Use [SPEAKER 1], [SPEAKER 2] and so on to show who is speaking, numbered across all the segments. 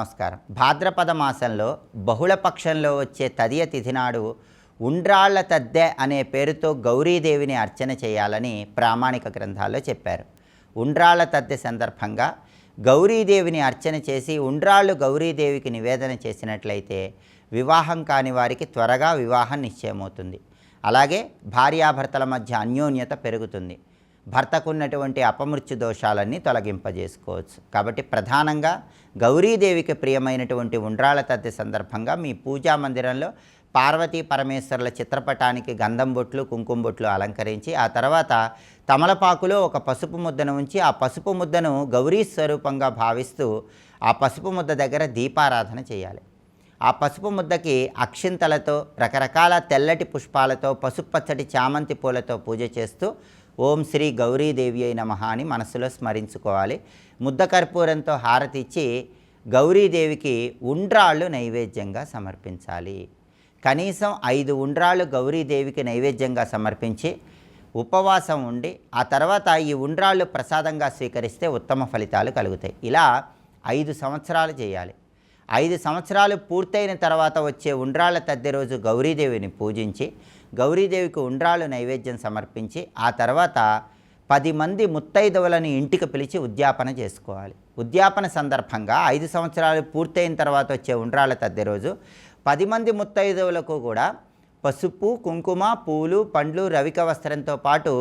[SPEAKER 1] నమస్కారం. భాద్రపద మాసంలో బహుళ పక్షంలో వచ్చే తదియ తిథి నాడు ఉండ్రాళ్ళ తద్దె అనే పేరుతో గౌరీదేవిని అర్చన చేయాలని ప్రామాణిక గ్రంథాల్లో చెప్పారు. ఉండ్రాళ్ళ తద్దె సందర్భంగా గౌరీదేవిని అర్చన చేసి ఉండ్రాళ్ళు గౌరీదేవికి నివేదన చేసినట్లయితే వివాహం కాని వారికి త్వరగా వివాహం నిశ్చయమవుతుంది. అలాగే భార్యాభర్తల మధ్య అన్యోన్యత పెరుగుతుంది. భర్తకున్నటువంటి అపమృత్యు దోషాలన్నీ తొలగింపజేసుకోవచ్చు. కాబట్టి ప్రధానంగా గౌరీదేవికి ప్రియమైనటువంటి ఉండ్రాళ్ళ తద్ది సందర్భంగా మీ పూజా మందిరంలో పార్వతీ పరమేశ్వరుల చిత్రపటానికి గంధం బొట్లు కుంకుమ బొట్లు అలంకరించి ఆ తర్వాత తమలపాకులో ఒక పసుపు ముద్దను ఉంచి ఆ పసుపు ముద్దను గౌరీ స్వరూపంగా భావిస్తూ ఆ పసుపు ముద్ద దగ్గర దీపారాధన చేయాలి. ఆ పసుపు ముద్దకి అక్షింతలతో రకరకాల తెల్లటి పుష్పాలతో పసుపు పచ్చటి చామంతి పూలతో పూజ చేస్తూ ఓం శ్రీ గౌరీదేవి అయిన నమ అని మనసులో స్మరించుకోవాలి. ముద్ద కర్పూరంతో హారతి ఇచ్చి గౌరీదేవికి ఉండ్రాళ్ళు నైవేద్యంగా సమర్పించాలి. కనీసం ఐదు ఉండ్రాళ్ళు గౌరీదేవికి నైవేద్యంగా సమర్పించి ఉపవాసం ఉండి ఆ తర్వాత ఈ ఉండ్రాళ్ళు ప్రసాదంగా స్వీకరిస్తే ఉత్తమ ఫలితాలు కలుగుతాయి. ఇలా ఐదు సంవత్సరాలు చేయాలి. ఐదు సంవత్సరాలు పూర్తయిన తర్వాత వచ్చే ఉండ్రాళ్ళ తద్దె రోజు గౌరీదేవిని పూజించి గౌరీదేవికి ఉండ్రాళ్ళు నైవేద్యం సమర్పించి ఆ తర్వాత పది మంది ముత్తైదవులను ఇంటికి పిలిచి ఉద్యాపన చేసుకోవాలి. ఉద్యాపన సందర్భంగా ఐదు సంవత్సరాలు పూర్తయిన తర్వాత వచ్చే ఉండ్రాళ్ళ తద్దె రోజు పది మంది ముత్తైదవులకు కూడా పసుపు కుంకుమ పూలు పండ్లు రవిక వస్త్రంతో పాటు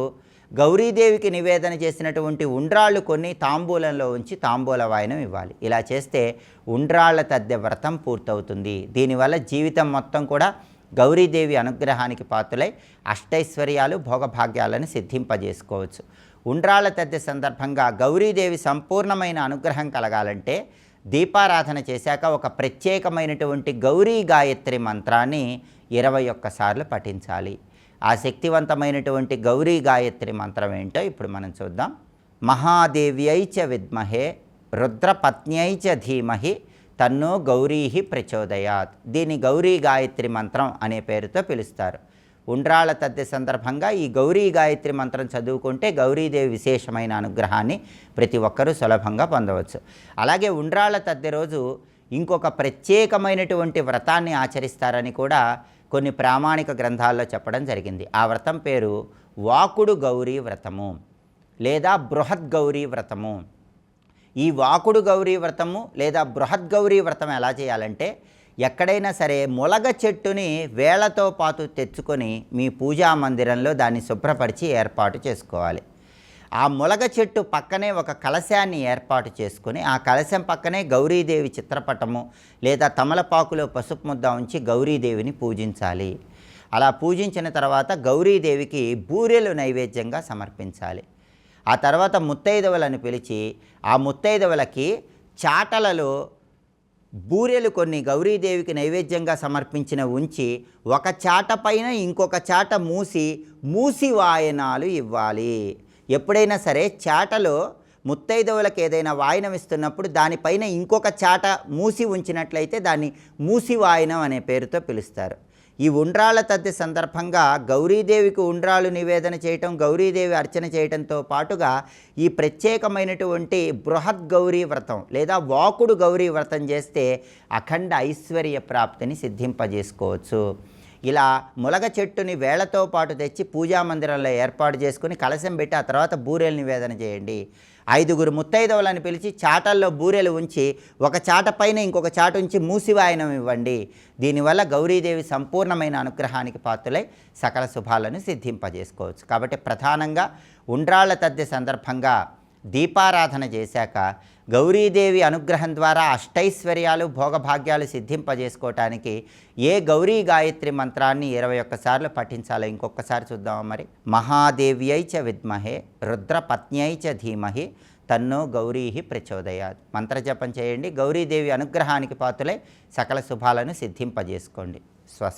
[SPEAKER 1] గౌరీదేవికి నివేదన చేసినటువంటి ఉండ్రాళ్ళు కొన్ని తాంబూలంలో ఉంచి తాంబూల వాయనం ఇవ్వాలి. ఇలా చేస్తే ఉండ్రాళ్ళ తద్దె వ్రతం పూర్తవుతుంది. దీనివల్ల జీవితం మొత్తం కూడా గౌరీదేవి అనుగ్రహానికి పాత్రులై అష్టైశ్వర్యాలు భోగభాగ్యాలను సిద్ధింపజేసుకోవచ్చు. ఉండ్రాళ్ళ తద్ది సందర్భంగా గౌరీదేవి సంపూర్ణమైన అనుగ్రహం కలగాలంటే దీపారాధన చేశాక ఒక ప్రత్యేకమైనటువంటి గౌరీ గాయత్రి మంత్రాన్ని ఇరవై ఒక్కసార్లు పఠించాలి. ఆ శక్తివంతమైనటువంటి గౌరీ గాయత్రి మంత్రం ఏంటో ఇప్పుడు మనం చూద్దాం. మహాదేవ్యై చ విద్మహే రుద్రపత్న్యై చ ధీమహి తన్నో గౌరీహి ప్రచోదయాత్. దీని గౌరీ గాయత్రి మంత్రం అనే పేరుతో పిలుస్తారు. ఉండ్రాళ్ళ తద్దె సందర్భంగా ఈ గౌరీ గాయత్రి మంత్రం చదువుకుంటే గౌరీదేవి విశేషమైన అనుగ్రహాన్ని ప్రతి ఒక్కరూ సులభంగా పొందవచ్చు. అలాగే ఉండ్రాళ్ళ తద్దె రోజు ఇంకొక ప్రత్యేకమైనటువంటి వ్రతాన్ని ఆచరిస్తారని కూడా కొన్ని ప్రామాణిక గ్రంథాల్లో చెప్పడం జరిగింది. ఆ వ్రతం పేరు వాకుడు గౌరీ వ్రతము లేదా బృహద్ గౌరీ వ్రతము. ఈ వాకుడు గౌరీ వ్రతము లేదా బృహద్ గౌరీ వ్రతం ఎలా చేయాలంటే ఎక్కడైనా సరే ములగ చెట్టుని వేళ్ళతో పాటు తెచ్చుకొని మీ పూజా మందిరంలో దాన్ని శుభ్రపరిచి ఏర్పాటు చేసుకోవాలి. ఆ ములగ చెట్టు పక్కనే ఒక కలశాన్ని ఏర్పాటు చేసుకుని ఆ కలశం పక్కనే గౌరీదేవి చిత్రపటము లేదా తమలపాకులో పసుపు ముద్ద ఉంచి గౌరీదేవిని పూజించాలి. అలా పూజించిన తర్వాత గౌరీదేవికి బూరెలు నైవేద్యంగా సమర్పించాలి. ఆ తర్వాత ముత్తైదవులను పిలిచి ఆ ముత్తైదవులకి చాటలలో బూరెలు కొన్ని గౌరీదేవికి నైవేద్యంగా సమర్పించిన ఉంచి ఒక చాట పైన ఇంకొక చాట మూసి మూసి వాయనాలు ఇవ్వాలి. ఎప్పుడైనా సరే చాటలో ముత్తైదవులకు ఏదైనా వాయనం ఇస్తున్నప్పుడు దానిపైన ఇంకొక చాట మూసి ఉంచినట్లయితే దాన్ని మూసి వాయనం అనే పేరుతో పిలుస్తారు. ఈ ఉండ్రాళ్ళ తద్ది సందర్భంగా గౌరీదేవికి ఉండ్రాలు నివేదన చేయటం గౌరీదేవి అర్చన చేయటంతో పాటుగా ఈ ప్రత్యేకమైనటువంటి బృహద్ గౌరీ వ్రతం లేదా వాకుడు గౌరీ వ్రతం చేస్తే అఖండ ఐశ్వర్య ప్రాప్తిని సిద్ధింపజేసుకోవచ్చు. ఇలా ములగ చెట్టుని వేళ్ళతో పాటు తెచ్చి పూజా మందిరంలో ఏర్పాటు చేసుకుని కలశం పెట్టి ఆ తర్వాత బూరెలు నివేదన చేయండి. ఐదుగురు ముత్తైదవులను పిలిచి చాటల్లో బూరెలు ఉంచి ఒక చాట పైన ఇంకొక చాట ఉంచి మూసివాయనం ఇవ్వండి. దీనివల్ల గౌరీదేవి సంపూర్ణమైన అనుగ్రహానికి పాత్రులై సకల శుభాలను సిద్ధింపజేసుకోవచ్చు. కాబట్టి ప్రధానంగా ఉండ్రాళ్ళ తద్దె సందర్భంగా దీపారాధన చేశాక గౌరీదేవి అనుగ్రహం ద్వారా అష్టైశ్వర్యాలు భోగభాగ్యాలు సిద్ధింపజేసుకోవటానికి ఏ గౌరీ గాయత్రి మంత్రాన్ని ఇరవై ఒక్కసార్లు పఠించాలో ఇంకొకసారి చూద్దామా మరి? మహాదేవ్యై చ విద్మహే రుద్రపత్న్యై చ ధీమహి తన్నో గౌరీహి ప్రచోదయాత్. మంత్రజపం చేయండి. గౌరీదేవి అనుగ్రహానికి పాతులై సకల శుభాలను సిద్ధింపజేసుకోండి. స్వస్తి.